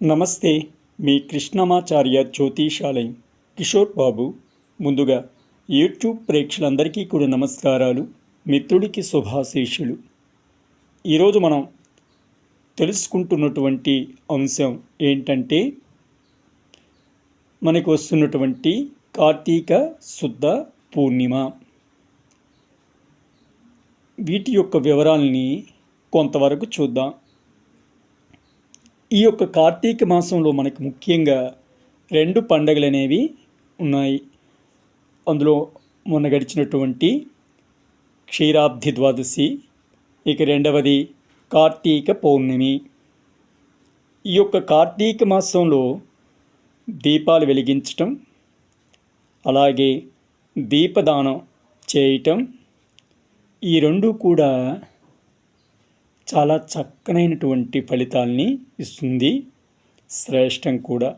నమస్తే మీ కృష్ణమాచార్య జ్యోతిషాలయం. కిషోర్ బాబు ముందుగా యూట్యూబ్ ప్రేక్షకులందరికీ కూడా నమస్కారాలు మిత్రుడికి శుభాశీషులు ఈరోజు మనం తెలుసుకుంటున్నటువంటి అంశం ఏంటంటే మనకు వస్తున్నటువంటి కార్తీక శుద్ధ పూర్ణిమ. వీటి యొక్క వివరాలని కొంతవరకు చూద్దాం. ఈ యొక్క కార్తీక మాసంలో మనకు ముఖ్యంగా రెండు పండగలు అనేవి ఉన్నాయి. అందులో మొన్న గడిచినటువంటి క్షీరాబ్ది ద్వాదశి ఇక రెండవది కార్తీక పౌర్ణమి. ఈ యొక్క కార్తీక మాసంలో దీపాలు వెలిగించటం అలాగే దీపదానం చేయటం ఈ రెండు కూడా చాలా చక్కనైనటువంటి ఫలితాల్ని ఇస్తుంది. శ్రేష్టం కూడా.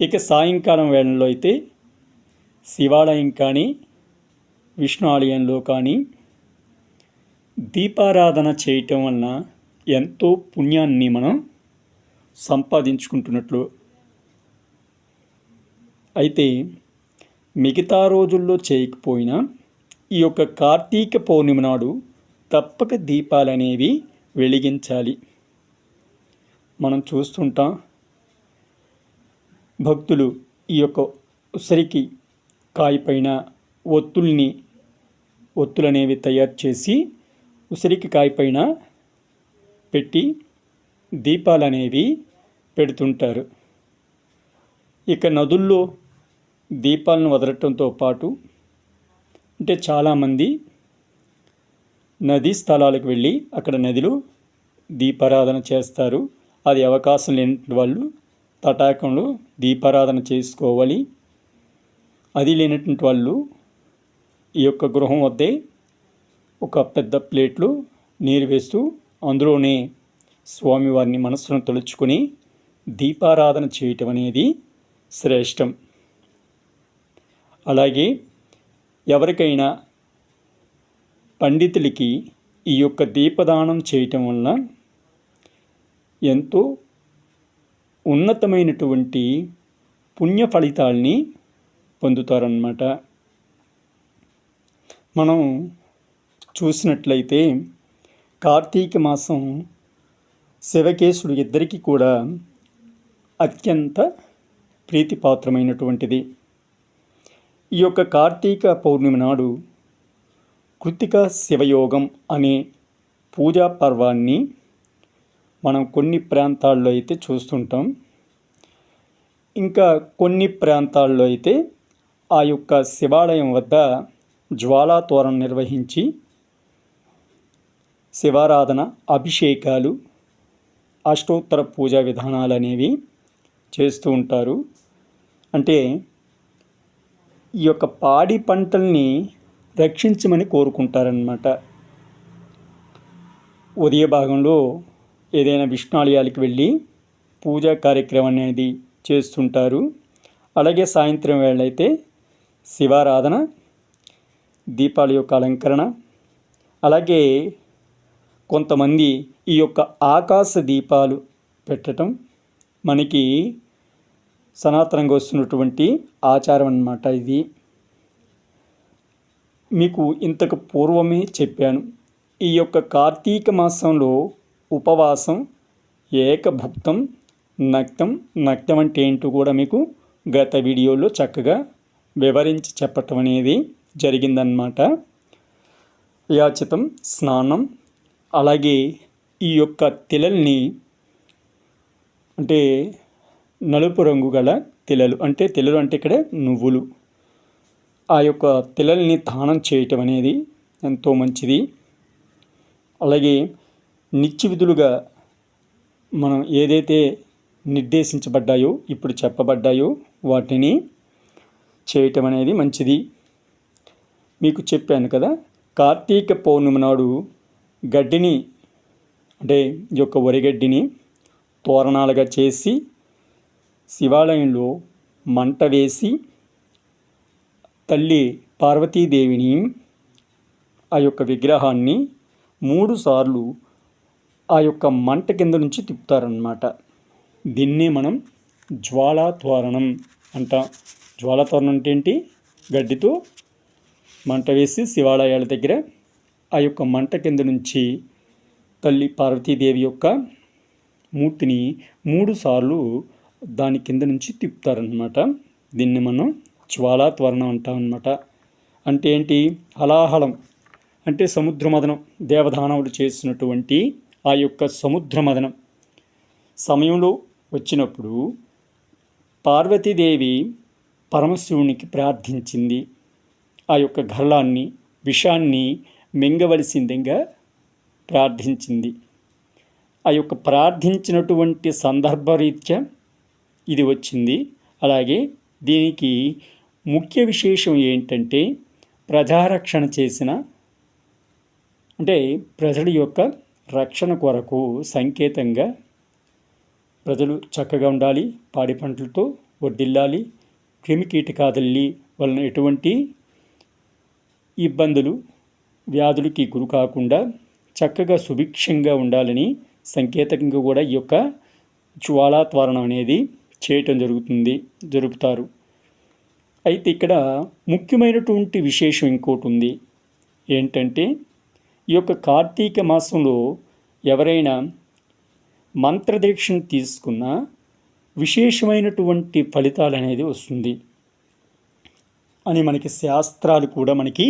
ఇక సాయంకాలం వేళల్లో అయితే శివాలయం కానీ విష్ణు ఆలయంలో కానీ దీపారాధన చేయటం వలన ఎంతో పుణ్యాన్ని మనం సంపాదించుకుంటున్నట్లు. అయితే మిగతా రోజుల్లో చేయకపోయినా ఈ యొక్క కార్తీక పౌర్ణమి నాడు తప్పక దీపాలనేవి వెలిగించాలి. మనం చూస్తుంటాం భక్తులు ఈ యొక్క ఉసిరికి కాయపైన ఒత్తుల్ని ఒత్తులు అనేవి తయారు చేసి ఉసిరికి కాయపైన పెట్టి దీపాలు అనేవి పెడుతుంటారు. ఇక నదుల్లో దీపాలను వదలటంతో పాటు అంటే చాలామంది నదీ స్థలాలకు వెళ్ళి అక్కడ నదిలో దీపారాధన చేస్తారు. అది అవకాశం లేని వాళ్ళు తటాకంలో దీపారాధన చేసుకోవాలి. అది లేనటువంటి వాళ్ళు ఈ యొక్క గృహం వద్దే ఒక పెద్ద ప్లేట్లో నీరు వేస్తూ అందులోనే స్వామివారిని మనస్సును తలుచుకొని దీపారాధన చేయటం అనేది శ్రేష్టం. అలాగే ఎవరికైనా పండితులకి ఈ యొక్క దీపదానం చేయటం వలన ఎంతో ఉన్నతమైనటువంటి పుణ్య ఫలితాల్ని పొందుతారన్నమాట. మనం చూసినట్లయితే కార్తీక మాసం శివకేశుడు ఇద్దరికీ కూడా అత్యంత ప్రీతిపాత్రమైనటువంటిది. ఈ యొక్క కార్తీక పౌర్ణమి నాడు కృతిక శివయోగం అనే పూజా పర్వాన్ని మనం కొన్ని ప్రాంతాల్లో అయితే చూస్తుంటాం. ఇంకా కొన్ని ప్రాంతాల్లో అయితే ఆ యొక్క శివాలయం వద్ద జ్వాలాతోరణ నిర్వహించి శివారాధన అభిషేకాలు అష్టోత్తర పూజా విధానాలు అనేవి చేస్తూ ఉంటారు. అంటే ఈ యొక్క పాడి పంటల్ని రక్షించమని కోరుకుంటారనమాట ఉదయ భాగంలో ఏదైనా విష్ణాలయాలకు వెళ్ళి పూజా కార్యక్రమం అనేది చేస్తుంటారు. అలాగే సాయంత్రం వేళ అయితే శివారాధన దీపాల యొక్క అలంకరణ అలాగే కొంతమంది ఈ యొక్క ఆకాశ దీపాలు పెట్టడం మనకి సనాతనంగా వస్తున్నటువంటి ఆచారం అన్నమాట ఇది. మీకు ఇంతకు పూర్వమే చెప్పాను. ఈ యొక్క కార్తీక మాసంలో ఉపవాసం ఏకభుక్తం నక్తం నక్తం అంటే ఏంటో కూడా మీకు గత వీడియోలో చక్కగా వివరించి చెప్పటం అనేది జరిగిందన్నమాట. యాచితం స్నానం అలాగే ఈ యొక్క తిలల్ని అంటే నలుపు రంగు గల తిలలు అంటే తిలలు అంటే ఇక్కడ నువ్వులు. ఆ యొక్క తిలల్ని దానం చేయటం అనేది ఎంతో మంచిది. అలాగే నిత్య విధులుగా మనం ఏదైతే నిర్దేశించబడ్డాయో ఇప్పుడు చెప్పబడ్డాయో వాటిని చేయటం అనేది మంచిది. మీకు చెప్పాను కదా కార్తీక పౌర్ణమి నాడు గడ్డిని అంటే ఈ యొక్క వరిగడ్డిని తోరణాలుగా చేసి శివాలయంలో మంట వేసి తల్లి పార్వతీదేవిని ఆ యొక్క విగ్రహాన్ని మూడు సార్లు ఆ యొక్క మంట కింద నుంచి తిప్పుతారనమాట దీన్నే మనం జ్వాలా అంట. అంటాం అంటే ఏంటి? గడ్డితో మంట వేసి శివాలయాల దగ్గర ఆ యొక్క మంట కింద నుంచి తల్లి పార్వతీదేవి యొక్క మూర్తిని మూడు సార్లు దాని కింద నుంచి తిప్పుతారనమాట దీన్ని మనం జ్వాలా త్వరణం అంటాం అనమాట అంటే ఏంటి? హలాహలం. అంటే సముద్ర మదనం దేవదానవులు చేసినటువంటి ఆ యొక్క సముద్రమదనం. సమయంలో వచ్చినప్పుడు పార్వతీదేవి పరమశివునికి ప్రార్థించింది. ఆ యొక్క గర్లాన్ని విషాన్ని మింగవలసిందిగా ప్రార్థించింది. ఆ యొక్క ప్రార్థించినటువంటి సందర్భరీత్యా ఇది వచ్చింది. అలాగే దీనికి ముఖ్య విశేషం ఏంటంటే ప్రజారక్షణ చేసిన అంటే ప్రజల యొక్క రక్షణ కొరకు సంకేతంగా ప్రజలు చక్కగా ఉండాలి పాడి పంటలతో వడ్డిల్లాలి క్రిమికీటకాదల్లి వలన ఎటువంటి ఇబ్బందులు వ్యాధులకి గురి కాకుండా చక్కగా సుభిక్షంగా ఉండాలని సంకేతంగా కూడా ఈ యొక్క జ్వాలా త్వరణం అనేది చేయటం జరుగుతుంది జరుపుతారు. అయితే ఇక్కడ ముఖ్యమైనటువంటి విశేషం ఇంకోటి ఉంది ఏంటంటే ఈ యొక్క కార్తీక మాసంలో ఎవరైనా మంత్రదీక్షను తీసుకున్న విశేషమైనటువంటి ఫలితాలు అనేది వస్తుంది అని మనకి శాస్త్రాలు కూడా మనకి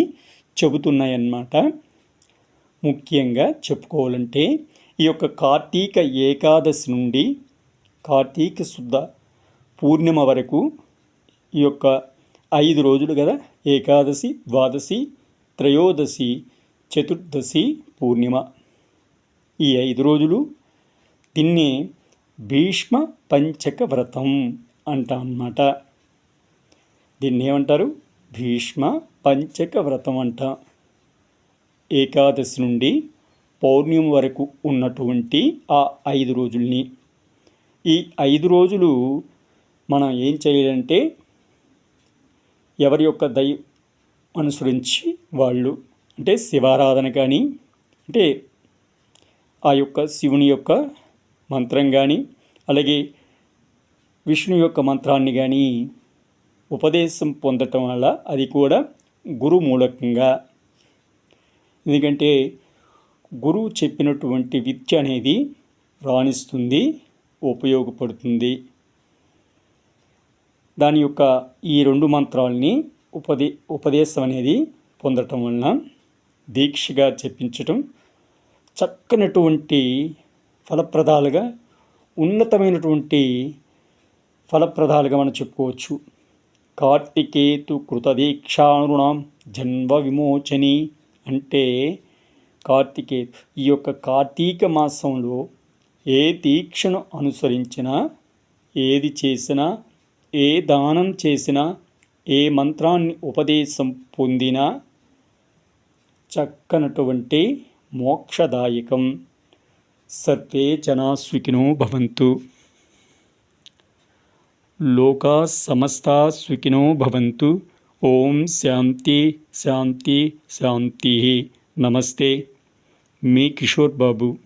చెబుతున్నాయన్నమాట. ముఖ్యంగా చెప్పుకోవాలంటే ఈ యొక్క కార్తీక ఏకాదశి నుండి కార్తీక శుద్ధ పూర్ణిమ వరకు ఈ యొక్క ఐదు రోజులు కదా? ఏకాదశి ద్వాదశి త్రయోదశి చతుర్దశి పూర్ణిమ. ఈ ఐదు రోజులు దీన్ని భీష్మ పంచక వ్రతం అంటామన్నమాట దీన్ని ఏమంటారు భీష్మ పంచక వ్రతం అంట. ఏకాదశి నుండి పౌర్ణిమ వరకు ఉన్నటువంటి ఆ ఐదు రోజుల్ని. ఈ ఐదు రోజులు మనం ఏం చేయాలంటే ఎవరి యొక్క దయ అనుసరించి వాళ్ళు అంటే శివారాధన కానీ అంటే ఆ యొక్క శివుని యొక్క మంత్రం కానీ అలాగే విష్ణు యొక్క మంత్రాన్ని కానీ ఉపదేశం పొందటం వల్ల అది కూడా గురు మూలకంగా ఎందుకంటే గురువు చెప్పినటువంటి విద్య అనేది రాణిస్తుంది ఉపయోగపడుతుంది. దాని యొక్క ఈ రెండు మంత్రాలని ఉపదే ఉపదేశం అనేది పొందటం వలన దీక్షగా చెప్పించటం చక్కనటువంటి ఫలప్రదాలుగా ఉన్నతమైనటువంటి ఫలప్రదాలుగా మనం చెప్పుకోవచ్చు. కార్తికేతు కృతదీక్షానుణం జన్మ విమోచని అంటే కార్తికే ఈ యొక్క కార్తీక మాసంలో ఏ దీక్షను అనుసరించినా ఏది చేసినా ఏ దానం చేసినా ఏ మంత్రాన్ని ఉపదేశం పొందినా చక్కనటువంటి మోక్షదాయకం. సర్వే జనాస్వికినో భవంతు. లోకా సమస్తా సుఖినో భవంతు. ఓం శాంతి శాంతి శాంతి. నమస్తే. మీ కిషోర్ బాబు